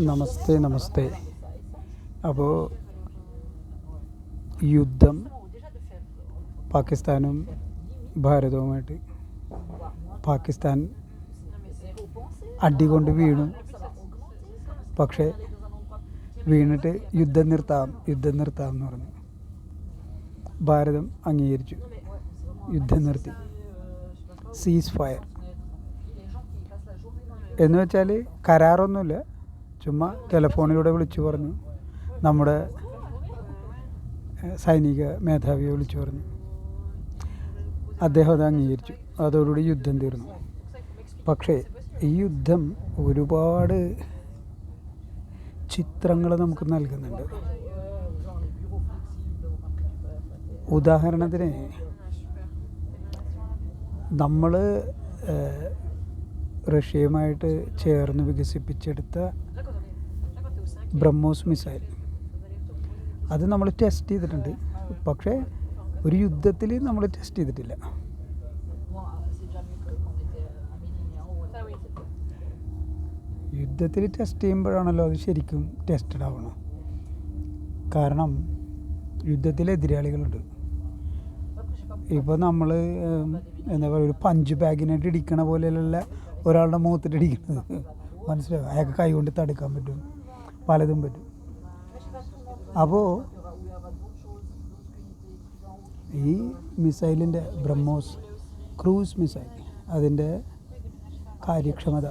നമസ്തേ നമസ്തേ. അപ്പോൾ യുദ്ധം പാകിസ്ഥാനും ഭാരതവുമായിട്ട് പാകിസ്ഥാൻ അടികൊണ്ട് വീണു. പക്ഷേ വീണിട്ട് യുദ്ധം നിർത്താം യുദ്ധം നിർത്താം എന്ന് പറഞ്ഞു. ഭാരതം അംഗീകരിച്ചു. യുദ്ധം നിർത്തി. സീസ് ഫയർ എന്ന് വെച്ചാൽ കരാറൊന്നുമില്ല. ചുമ്മാ ടെലഫോണിലൂടെ വിളിച്ചു പറഞ്ഞു. നമ്മുടെ സൈനിക മേധാവിയെ വിളിച്ചു പറഞ്ഞു. അദ്ദേഹം അത് അംഗീകരിച്ചു. അതോടുകൂടി യുദ്ധം തീർന്നു. പക്ഷേ ഈ യുദ്ധം ഒരുപാട് ചിത്രങ്ങൾ നമുക്ക് നൽകുന്നുണ്ട്. ഉദാഹരണത്തിന് നമ്മൾ റഷ്യയുമായിട്ട് ചേർന്ന് വികസിപ്പിച്ചെടുത്ത ബ്രഹ്മോസ് മിസൈൽ. അത് നമ്മൾ ടെസ്റ്റ് ചെയ്തിട്ടുണ്ട്. പക്ഷേ ഒരു യുദ്ധത്തിൽ നമ്മൾ ടെസ്റ്റ് ചെയ്തിട്ടില്ല. യുദ്ധത്തിൽ ടെസ്റ്റ് ചെയ്യുമ്പോഴാണല്ലോ അത് ശരിക്കും ടെസ്റ്റഡ് ആവണം കാരണം യുദ്ധത്തിൽ എതിരാളികളുണ്ട്. ഇപ്പോൾ നമ്മൾ എന്താ പറയുക ഒരു പഞ്ച് ബാഗിനായിട്ട് ഇടിക്കണ പോലെയല്ല ഒരാളുടെ മുഖത്തിട്ട് ഇടിക്കുന്നത് മനസ്സിലാവും അയാൾക്ക് കൈ കൊണ്ട് തടുക്കാൻ പറ്റും. പലതും പറ്റും. അപ്പോൾ ഈ മിസൈലിന്റെ ബ്രഹ്മോസ് ക്രൂസ് മിസൈൽ അതിന്റെ കാര്യക്ഷമത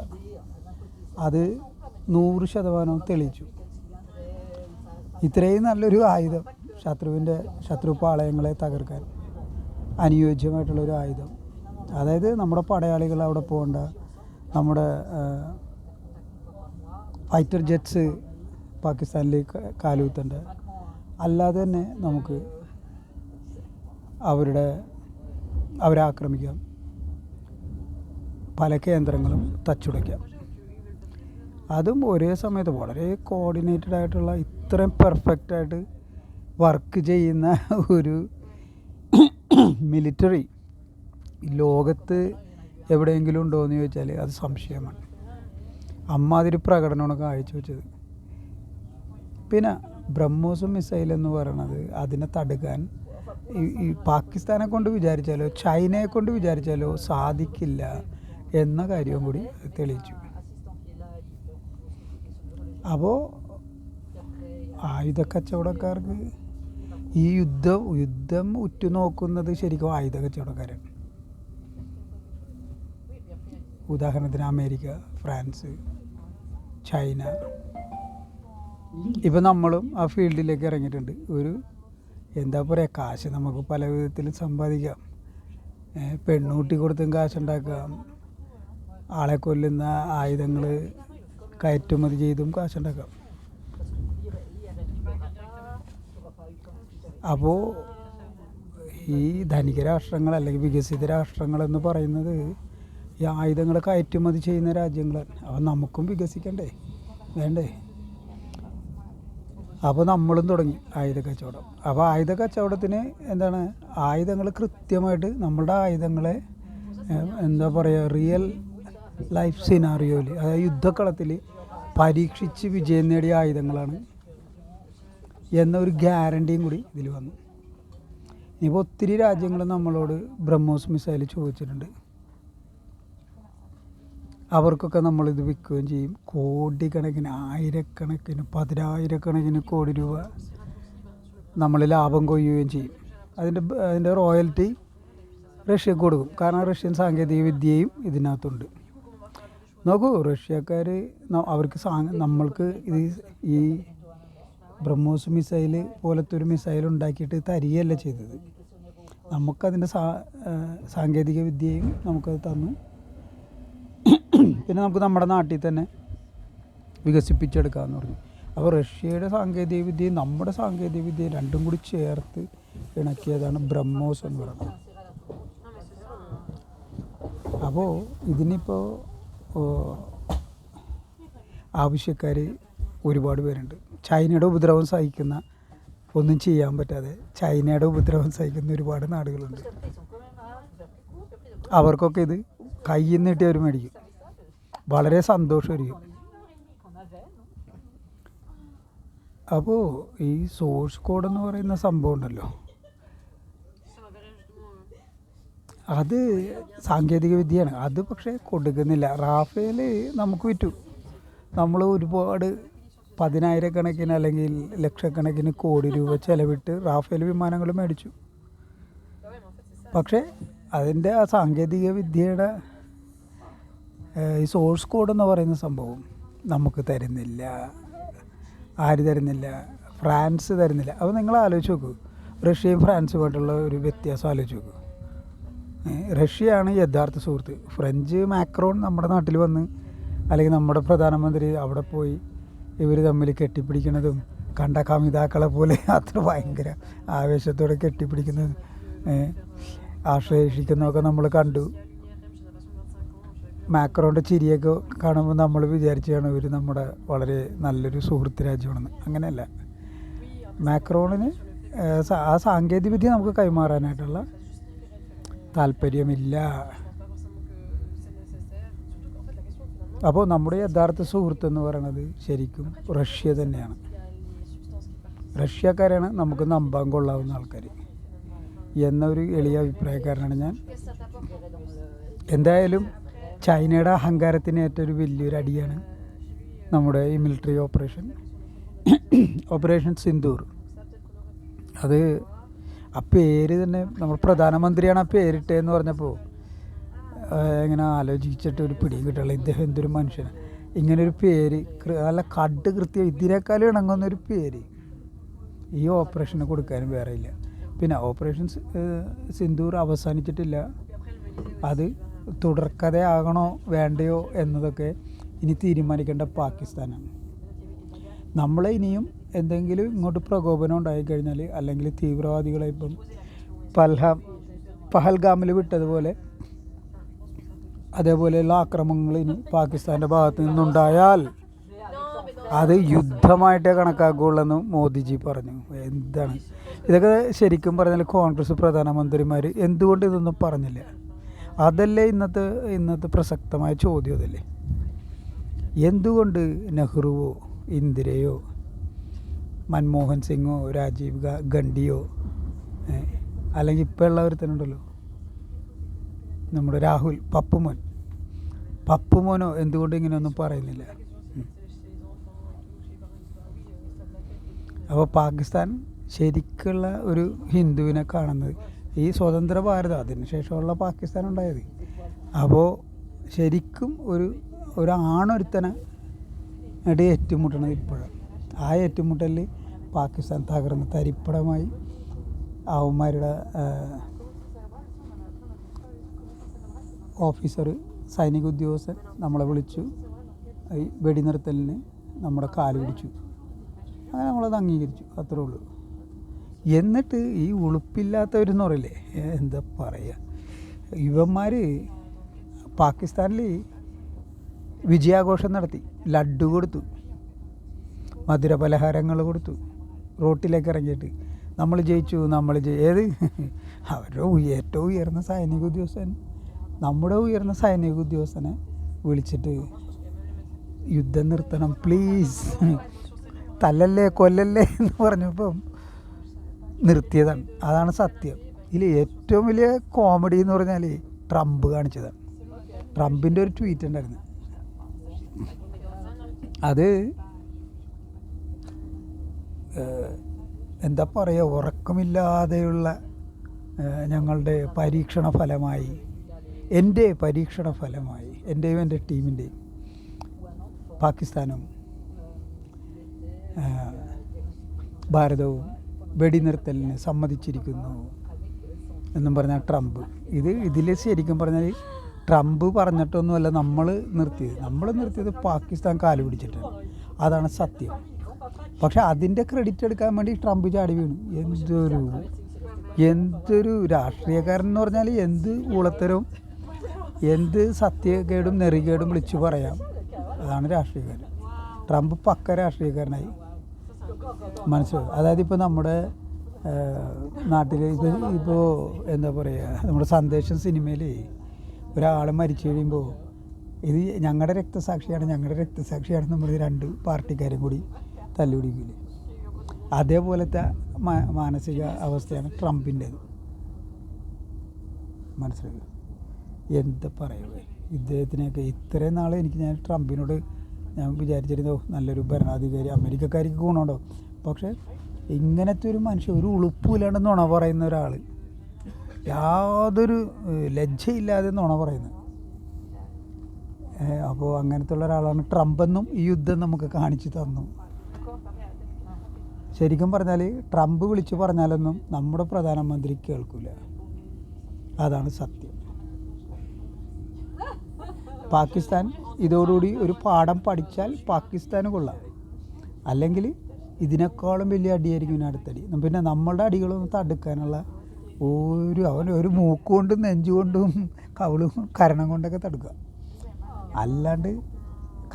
അത് നൂറ് ശതമാനവും തെളിയിച്ചു. ഇത്രയും നല്ലൊരു ആയുധം ശത്രുവിന്റെ ശത്രു പാളയങ്ങളെ തകർക്കാൻ അനുയോജ്യമായിട്ടുള്ളൊരു ആയുധം. അതായത് നമ്മുടെ പടയാളികൾ അവിടെ പോകേണ്ട നമ്മുടെ ഫൈറ്റർ ജെറ്റ്സ് പാകിസ്ഥാനിലേക്ക് കാലുകുത്തേണ്ടത് അല്ലാതെ തന്നെ നമുക്ക് അവരുടെ അവരെ ആക്രമിക്കാം. പല കേന്ദ്രങ്ങളും തച്ചുടയ്ക്കാം. അതും ഒരേ സമയത്ത് വളരെ കോർഡിനേറ്റഡ് ആയിട്ടുള്ള ഇത്രയും പെർഫെക്റ്റ് ആയിട്ട് വർക്ക് ചെയ്യുന്ന ഒരു മിലിറ്ററി ലോകത്ത് എവിടെയെങ്കിലും ഉണ്ടോ എന്ന് ചോദിച്ചാൽ അത് സംശയമാണ്. അമ്മാതിരി പ്രകടനമാണ് കാഴ്ചവെച്ചത്. പിന്നെ ബ്രഹ്മോസും മിസൈൽ എന്ന് പറയുന്നത് അതിനെ തടുക്കാൻ ഈ പാകിസ്ഥാനെ കൊണ്ട് വിചാരിച്ചാലോ ചൈനയെ കൊണ്ട് വിചാരിച്ചാലോ സാധിക്കില്ല എന്ന കാര്യവും കൂടി തെളിയിച്ചു. അപ്പോൾ ആയുധ കച്ചവടക്കാർക്ക് ഈ യുദ്ധം യുദ്ധം ഉറ്റുനോക്കുന്നത് ശരിക്കും ആയുധ കച്ചവടക്കാരാണ്. ഉദാഹരണത്തിന് അമേരിക്ക ഫ്രാൻസ് ചൈന ഇപ്പം നമ്മളും ആ ഫീൽഡിലേക്ക് ഇറങ്ങിയിട്ടുണ്ട്. ഒരു എന്താ പറയുക കാശ് നമുക്ക് പല വിധത്തിലും സമ്പാദിക്കാം. പെണ്ണൂട്ടി കൊടുത്തും കാശുണ്ടാക്കാം. ആളെ കൊല്ലുന്ന ആയുധങ്ങൾ കയറ്റുമതി ചെയ്തും കാശുണ്ടാക്കാം. അപ്പോൾ ഈ ധനിക രാഷ്ട്രങ്ങൾ അല്ലെങ്കിൽ വികസിത രാഷ്ട്രങ്ങൾ എന്ന് പറയുന്നത് ഈ ആയുധങ്ങൾ കയറ്റുമതി ചെയ്യുന്ന രാജ്യങ്ങളാണ്. അപ്പോൾ നമുക്കും വികസിക്കണ്ടേ? വേണ്ടേ? അപ്പോൾ നമ്മളും തുടങ്ങി ആയുധ കച്ചവടം. അപ്പോൾ ആയുധ കച്ചവടത്തിന് എന്താണ്? ആയുധങ്ങൾ കൃത്യമായിട്ട് നമ്മളുടെ ആയുധങ്ങളെ എന്താ പറയുക റിയൽ ലൈഫ് സിനാറിയോയിൽ അതായത് യുദ്ധക്കളത്തിൽ പരീക്ഷിച്ച് വിജയം നേടിയ ആയുധങ്ങളാണ് എന്നൊരു ഗ്യാരണ്ടിയും കൂടി ഇതിൽ വന്നു. ഇനിയിപ്പോൾ ഒത്തിരി രാജ്യങ്ങൾ നമ്മളോട് ബ്രഹ്മോസ് മിസൈൽ ചോദിച്ചിട്ടുണ്ട്. അവർക്കൊക്കെ നമ്മളിത് വിൽക്കുകയും ചെയ്യും. കോടിക്കണക്കിന് ആയിരക്കണക്കിന് പതിനായിരക്കണക്കിന് കോടി രൂപ നമ്മൾ ലാഭം കൊയ്യുകയും ചെയ്യും. അതിന്റെ അതിന്റെ റോയൽറ്റി റഷ്യക്ക് കൊടുക്കും. കാരണം റഷ്യൻ സാങ്കേതിക വിദ്യയും ഇതിനകത്തുണ്ട്. നോക്കൂ റഷ്യക്കാർ അവർക്ക് സാ നമ്മൾക്ക് ഇത് ഈ ബ്രഹ്മോസ് മിസൈൽ പോലത്തെ ഒരു മിസൈൽ ഉണ്ടാക്കിയിട്ട് തരികയല്ല ചെയ്തത്. നമുക്കതിന്റെ സാ സാങ്കേതിക വിദ്യയും നമുക്കത് തന്നു. പിന്നെ നമുക്ക് നമ്മുടെ നാട്ടിൽ തന്നെ വികസിപ്പിച്ചെടുക്കാമെന്ന് പറഞ്ഞു. അപ്പോൾ റഷ്യയുടെ സാങ്കേതിക വിദ്യയും നമ്മുടെ സാങ്കേതിക വിദ്യയും രണ്ടും കൂടി ചേർത്ത് ഇണക്കിയതാണ് ബ്രഹ്മോസ് എന്ന് പറയുന്നത്. അപ്പോൾ ഇതിനിപ്പോൾ ആവശ്യക്കാർ ഒരുപാട് പേരുണ്ട്. ചൈനയുടെ ഉപദ്രവം സഹിക്കുന്ന ഒന്നും ചെയ്യാൻ പറ്റാതെ ചൈനയുടെ ഉപദ്രവം സഹിക്കുന്ന ഒരുപാട് നാടുകളുണ്ട്. അവർക്കൊക്കെ ഇത് കയ്യിൽ നിന്നിട്ട് അവർ മേടിക്കും. വളരെ സന്തോഷമായിരിക്കും അപ്പോൾ ഈ സോഴ്സ് കോഡ് എന്ന് പറയുന്ന സംഭവം ഉണ്ടല്ലോ അത് സാങ്കേതിക വിദ്യയാണ്. അത് പക്ഷേ കൊടുക്കുന്നില്ല. റാഫേൽ നമുക്ക് വിറ്റു. നമ്മൾ ഒരുപാട് പതിനായിരക്കണക്കിന് അല്ലെങ്കിൽ ലക്ഷക്കണക്കിന് കോടി രൂപ ചിലവിട്ട് റാഫേൽ വിമാനങ്ങൾ മേടിച്ചു. പക്ഷേ അതിന്റെ ആ സാങ്കേതിക വിദ്യയുടെ ഈ സോഴ്സ് കോഡ് എന്ന് പറയുന്ന സംഭവം നമുക്ക് തരുന്നില്ല ആര് തരുന്നില്ല ഫ്രാൻസ് തരുന്നില്ല. അപ്പോൾ നിങ്ങൾ ആലോചിച്ച് നോക്കൂ. റഷ്യയും ഫ്രാൻസുമായിട്ടുള്ള ഒരു വ്യത്യാസം ആലോചിച്ച് നോക്കൂ. റഷ്യയാണ് യഥാർത്ഥ സുഹൃത്ത്. ഫ്രഞ്ച് മാക്രോൺ നമ്മുടെ നാട്ടിൽ വന്ന് അല്ലെങ്കിൽ നമ്മുടെ പ്രധാനമന്ത്രി അവിടെ പോയി ഇവർ തമ്മിൽ കെട്ടിപ്പിടിക്കുന്നതും കണ്ട കമിതാക്കളെ പോലെ അത്ര ഭയങ്കര ആവേശത്തോടെ കെട്ടിപ്പിടിക്കുന്നതും ആശ്ലേഷിക്കുന്നതൊക്കെ നമ്മൾ കണ്ടു. മാക്രോന്റെ ചിരിയൊക്കെ കാണുമ്പോൾ നമ്മൾ വിചാരിച്ചാണ് ഇവർ നമ്മുടെ വളരെ നല്ലൊരു സുഹൃത്ത് രാജ്യമാണെന്ന് അങ്ങനെയല്ല മാക്രോണിന് ആ സാങ്കേതികവിദ്യ നമുക്ക് കൈമാറാനായിട്ടുള്ള താല്പര്യമില്ല അപ്പോൾ നമ്മുടെ യഥാർത്ഥ സുഹൃത്ത് എന്ന് പറയുന്നത് ശരിക്കും റഷ്യ തന്നെയാണ്. റഷ്യക്കാരാണ് നമുക്ക് നമ്പാൻ കൊള്ളാവുന്ന ആൾക്കാർ എന്നൊരു എളിയ അഭിപ്രായക്കാരനാണ് ഞാൻ. എന്തായാലും ചൈനയുടെ അഹങ്കാരത്തിന് ഏറ്റൊരു വലിയൊരു അടിയാണ് നമ്മുടെ ഈ മിലിറ്ററി ഓപ്പറേഷൻ ഓപ്പറേഷൻ സിന്ദൂർ. അത് ആ പേര് തന്നെ നമ്മൾ പ്രധാനമന്ത്രിയാണ് ആ പേരിട്ടതെന്ന് പറഞ്ഞപ്പോൾ ഇങ്ങനെ ആലോചിച്ചിട്ട് ഒരു പിടിയും കിട്ടുള്ള ഇദ്ദേഹം എന്തൊരു മനുഷ്യനാണ് ഇങ്ങനൊരു പേര് നല്ല കട്ട് കൃത്യം ഇതിനേക്കാളും ഇണങ്ങുന്നൊരു പേര് ഈ ഓപ്പറേഷന് കൊടുക്കാനും വേറെ ഇല്ല. പിന്നെ ഓപ്പറേഷൻ സിന്ദൂർ അവസാനിച്ചിട്ടില്ല. അത് തുടർക്കഥയാകണോ വേണ്ടയോ എന്നതൊക്കെ ഇനി തീരുമാനിക്കേണ്ട പാകിസ്ഥാനാണ്. നമ്മളെ ഇനിയും എന്തെങ്കിലും ഇങ്ങോട്ട് പ്രകോപനം ഉണ്ടായിക്കഴിഞ്ഞാൽ അല്ലെങ്കിൽ തീവ്രവാദികളെ ഇപ്പം പൽഹാം പഹൽഗാമിൽ വിട്ടതുപോലെ അതേപോലെയുള്ള ആക്രമണങ്ങൾ ഇനി പാകിസ്ഥാന്റെ ഭാഗത്ത് നിന്നുണ്ടായാൽ. അത് യുദ്ധമായിട്ടേ കണക്കാക്കുകയുള്ളെന്ന് മോദിജി പറഞ്ഞു. എന്താണ്? ഇതൊക്കെ ശരിക്കും പറഞ്ഞാൽ കോൺഗ്രസ് പ്രധാനമന്ത്രിമാർ എന്തുകൊണ്ട് ഇതൊന്നും പറഞ്ഞില്ല? അതല്ലേ ഇന്നത്തെ ഇന്നത്തെ പ്രസക്തമായ ചോദ്യം അതല്ലേ? എന്തുകൊണ്ട് നെഹ്റുവോ ഇന്ദിരയോ മൻമോഹൻ സിംഗോ രാജീവ് ഗാന്ധിയോ അല്ലെങ്കിൽ ഇപ്പോൾ ഉള്ളവർ തന്നെ ഉണ്ടല്ലോ നമ്മുടെ രാഹുൽ പപ്പുമോൻ. പപ്പുമോനോ എന്തുകൊണ്ട് ഇങ്ങനെയൊന്നും പറയുന്നില്ല. അപ്പോൾ പാകിസ്ഥാൻ ശരിക്കുള്ള ഒരു ഹിന്ദുവിനെ കാണുന്നത് ഈ സ്വതന്ത്ര ഭാരതം അതിന് ശേഷമുള്ള പാകിസ്ഥാൻ ഉണ്ടായത് അപ്പോൾ ശരിക്കും ഒരു ഒരു ആണൊരുത്തനെ ഇട ഏറ്റുമുട്ടണത് ഇപ്പോഴാണ്. ആ ഏറ്റുമുട്ടലിൽ പാകിസ്ഥാൻ തകർന്ന് തരിപ്പടമായി അവന്മാരുടെ ഓഫീസർ സൈനിക ഉദ്യോഗസ്ഥൻ നമ്മളെ വിളിച്ചു. ഈ വെടിനിർത്തലിന് നമ്മുടെ കാൽ പിടിച്ചു. അങ്ങനെ നമ്മളത് അംഗീകരിച്ചു. അത്രേ ഉള്ളൂ. എന്നിട്ട് ഈ ഉളുപ്പില്ലാത്തവരെന്ന് പറയില്ലേ? എന്താ പറയുക ഇവന്മാർ പാകിസ്ഥാനിൽ വിജയാഘോഷം നടത്തി. ലഡു കൊടുത്തു. മധുര പലഹാരങ്ങൾ കൊടുത്തു. റോട്ടിലേക്ക് ഇറങ്ങിയിട്ട്. നമ്മൾ ജയിച്ചു നമ്മൾ ജയി ഏത്? അവരുടെ ഏറ്റവും ഉയർന്ന സൈനിക ഉദ്യോഗസ്ഥൻ. നമ്മുടെ ഉയർന്ന സൈനിക ഉദ്യോഗസ്ഥനെ വിളിച്ചിട്ട് യുദ്ധം നിർത്തണം പ്ലീസ് തല്ലല്ലേ കൊല്ലല്ലേ എന്ന് പറഞ്ഞപ്പം നിർത്തിയതാണ്. അതാണ് സത്യം. ഇതിൽ ഏറ്റവും വലിയ കോമഡി എന്ന് പറഞ്ഞാൽ ട്രംപ് കാണിച്ചതാണ്. ട്രംപിന്റെ ഒരു ട്വീറ്റ് ഉണ്ടായിരുന്നു. അത് എന്താ പറയുക ഉറക്കമില്ലാതെയുള്ള ഞങ്ങളുടെ പരീക്ഷണ ഫലമായി എന്റെ പരീക്ഷണ ഫലമായി എന്റെയും എന്റെ ടീമിന്റെയും പാകിസ്ഥാനും ഭാരതവും വെടിനിർത്തലിന് സമ്മതിച്ചിരിക്കുന്നു എന്നും പറഞ്ഞാൽ ട്രംപ്. ഇത് ഇതിൽ ശരിക്കും പറഞ്ഞാൽ ട്രംപ് പറഞ്ഞിട്ടൊന്നുമല്ല നമ്മൾ നിർത്തിയത്. നമ്മൾ നിർത്തിയത് പാകിസ്ഥാൻ കാൽ പിടിച്ചിട്ടാണ്. അതാണ് സത്യം. പക്ഷെ അതിന്റെ ക്രെഡിറ്റ് എടുക്കാൻ വേണ്ടി ട്രംപ് ചാടി വീണു. എന്തൊരു എന്തൊരു രാഷ്ട്രീയക്കാരൻ എന്ന് പറഞ്ഞാൽ എന്ത് ഊളത്തരവും എന്ത് സത്യക്കേടും നെറികേടും വിളിച്ചു പറയാം. അതാണ് രാഷ്ട്രീയക്കാരൻ. ട്രംപ് പക്ക രാഷ്ട്രീയക്കാരനായി. മനസ്സിലാവും അതായത് ഇപ്പോൾ നമ്മുടെ നാട്ടിൽ ഇപ്പോൾ ഇപ്പോൾ എന്താ പറയുക നമ്മുടെ സന്ദേശം സിനിമയിൽ ഒരാൾ മരിച്ചു കഴിയുമ്പോൾ ഇത് ഞങ്ങളുടെ രക്തസാക്ഷിയാണ് ഞങ്ങളുടെ രക്തസാക്ഷിയാണ് നമ്മൾ രണ്ട് പാർട്ടിക്കാരും കൂടി തല്ലുപിടിക്കില്ലേ അതേപോലത്തെ മാനസിക അവസ്ഥയാണ് ട്രംപിന്റേത് മനസ്സിലാക്കുക എന്താ പറയുക ഇദ്ദേഹത്തിനെയൊക്കെ ഇത്രയും നാൾ എനിക്ക് ഞാൻ ട്രംപിനോട് ഞാൻ വിചാരിച്ചിരുന്നു നല്ലൊരു ഭരണാധികാരി അമേരിക്കക്കാർക്ക് ഗുണമുണ്ടോ? പക്ഷേ ഇങ്ങനത്തെ ഒരു മനുഷ്യൻ ഒരു ഉളുപ്പില്ലാണ്ട് നുണ പറയുന്ന ഒരാൾ യാതൊരു ലജ്ജയില്ലാതെ നുണ പറയുന്നത്. അപ്പോൾ അങ്ങനത്തെ ഉള്ള ഒരാളാണ് ട്രംപ് എന്നും ഈ യുദ്ധം നമുക്ക് കാണിച്ചു തന്നു. ശരിക്കും പറഞ്ഞാൽ ട്രംപ് വിളിച്ചു പറഞ്ഞാലൊന്നും നമ്മുടെ പ്രധാനമന്ത്രി കേൾക്കില്ല അതാണ് സത്യം. പാകിസ്ഥാൻ ഇതോടുകൂടി ഒരു പാഠം പഠിച്ചാൽ പാകിസ്ഥാന് കൊള്ളാം. അല്ലെങ്കിൽ ഇതിനേക്കാളും വലിയ അടിയായിരിക്കും അടുത്തടി. പിന്നെ നമ്മളുടെ അടികളൊന്നും തടുക്കാനുള്ള ഒരു അവൻ ഒരു മൂക്കുകൊണ്ടും നെഞ്ചുകൊണ്ടും കവിളും കരണം കൊണ്ടൊക്കെ തടുക്കുക. അല്ലാണ്ട്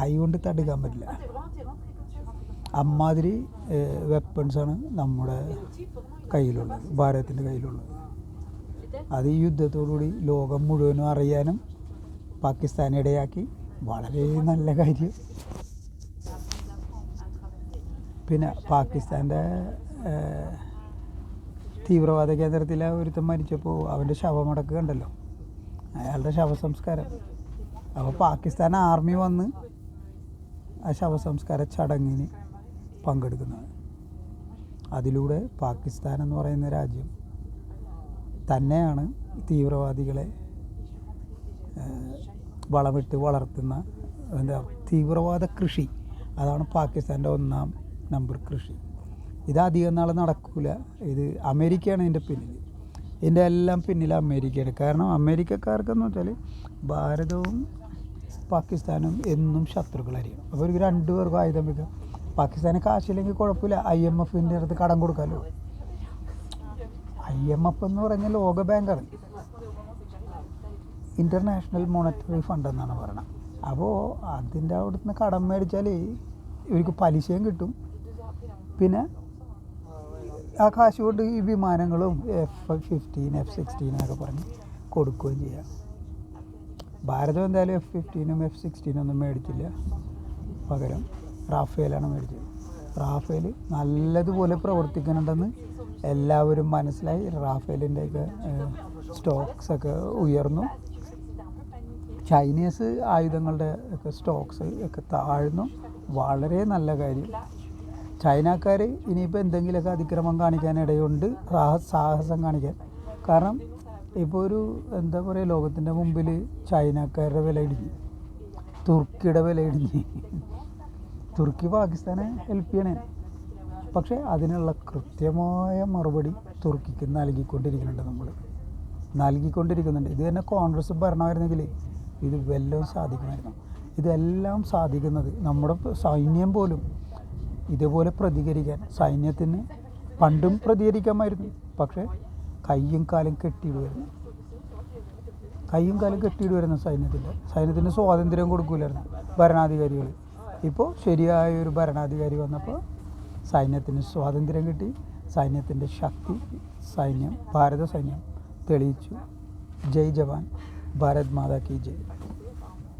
കൈ കൊണ്ട് തടുക്കാൻ പറ്റില്ല. അമ്മാതിരി വെപ്പൺസാണ് നമ്മുടെ കയ്യിലുള്ളത് ഭാരതത്തിന്റെ കയ്യിലുള്ളത്. അത് ഈ യുദ്ധത്തോടുകൂടി ലോകം മുഴുവനും അറിയാനും പാകിസ്ഥാൻ ഇടയാക്കി. വളരെ നല്ല കാര്യം. പിന്നെ പാകിസ്ഥാന്റെ തീവ്രവാദ കേന്ദ്രത്തിൽ ഒരുത്തൻ മരിച്ചപ്പോൾ അവന്റെ ശവമടക്ക് കണ്ടല്ലോ. അയാളുടെ ശവസംസ്കാരം. അപ്പോൾ പാകിസ്ഥാൻ ആർമി വന്ന് ആ ശവസംസ്കാര ചടങ്ങിന് പങ്കെടുക്കുന്നത്. അതിലൂടെ പാകിസ്ഥാൻ എന്ന് പറയുന്ന രാജ്യം തന്നെയാണ് തീവ്രവാദികളെ വളമിട്ട് വളർത്തുന്ന എന്താ തീവ്രവാദ കൃഷി. അതാണ് പാകിസ്ഥാന്റെ ഒന്നാം നമ്പർ കൃഷി. ഇത് അധികം നാൾ നടക്കൂല. ഇത് അമേരിക്കയാണ് ഇതിന്റെ പിന്നിൽ ഇതിന്റെ എല്ലാം പിന്നിൽ അമേരിക്കയാണ്. കാരണം അമേരിക്കക്കാർക്കെന്ന് വെച്ചാൽ ഭാരതവും പാകിസ്ഥാനും എന്നും ശത്രുക്കളായിരിക്കും. അപ്പോൾ ഒരു രണ്ടു പേർക്കും ആയുധം വെക്കുക പാകിസ്ഥാന് കാശില്ലെങ്കിൽ കുഴപ്പമില്ല. ഐ എം എഫിന്റെ അടുത്ത് കടം കൊടുക്കാമല്ലോ ഐ എം എഫ് എന്ന് പറഞ്ഞ ലോക ബാങ്കാണ്. ഇന്റർനാഷണൽ മോണിറ്ററി ഫണ്ട് എന്നാണ് പറയുന്നത്. അപ്പോൾ അതിന്റെ അവിടുന്ന് കടം മേടിച്ചാൽ ഇവർക്ക് പലിശയും കിട്ടും. പിന്നെ ആ കാശ് കൊണ്ട് ഈ വിമാനങ്ങളും എഫ് ഫിഫ്റ്റീൻ എഫ് സിക്സ്റ്റീൻ എന്നൊക്കെ പറഞ്ഞ് കൊടുക്കുകയും ചെയ്യാം. ഭാരതം എന്തായാലും എഫ് ഫിഫ്റ്റീനും എഫ് സിക്സ്റ്റീനും ഒന്നും മേടിച്ചില്ല. പകരം റാഫേലാണ് മേടിച്ചത്. റാഫേൽ നല്ലതുപോലെ പ്രവർത്തിക്കുന്നുണ്ടെന്ന് എല്ലാവരും മനസ്സിലായി. റാഫേലിന്റെയൊക്കെ സ്റ്റോക്സൊക്കെ ഉയർന്നു. ചൈനീസ് ആയുധങ്ങളുടെ ഒക്കെ സ്റ്റോക്സ് ഒക്കെ താഴ്ന്നു. വളരെ നല്ല കാര്യം. ചൈനക്കാർ ഇനിയിപ്പോൾ എന്തെങ്കിലുമൊക്കെ അതിക്രമം കാണിക്കാനിടയുണ്ട് സാഹ- സാഹസം കാണിക്കാൻ. കാരണം ഇപ്പോൾ ഒരു എന്താ പറയുക ലോകത്തിന്റെ മുമ്പിൽ ചൈനക്കാരുടെ വില ഇടിഞ്ഞു. തുർക്കിയുടെ വില ഇടിഞ്ഞു. തുർക്കി പാകിസ്ഥാനെ ഹെൽപ്പ് ചെയ്യണേ. പക്ഷേ അതിനുള്ള കൃത്യമായ മറുപടി തുർക്കിക്ക് നൽകിക്കൊണ്ടിരിക്കുന്നുണ്ട് നമ്മൾ നൽകിക്കൊണ്ടിരിക്കുന്നുണ്ട്. ഇത് തന്നെ കോൺഗ്രസ് ഭരണമായിരുന്നെങ്കിൽ ഇത് വല്ലതും സാധിക്കുമായിരുന്നു ഇതെല്ലാം സാധിക്കുന്നത് നമ്മുടെ സൈന്യം പോലും ഇതുപോലെ പ്രതികരിക്കാൻ സൈന്യത്തിന് പണ്ടും പ്രതികരിക്കാമായിരുന്നു. പക്ഷേ കയ്യും കാലും കെട്ടിയിടുമായിരുന്നു കയ്യും കാലും കെട്ടിയിടുമായിരുന്നു സൈന്യത്തിന്റെ സൈന്യത്തിന് സ്വാതന്ത്ര്യം കൊടുക്കില്ലായിരുന്നു ഭരണാധികാരികൾ ഇപ്പോൾ ശരിയായ ഒരു ഭരണാധികാരി വന്നപ്പോൾ സൈന്യത്തിന് സ്വാതന്ത്ര്യം കിട്ടി. സൈന്യത്തിന്റെ ശക്തി സൈന്യം ഭാരത സൈന്യം തെളിയിച്ചു. ജയ് ജവാൻ. ഭാരത് മാതാ കി ജയ്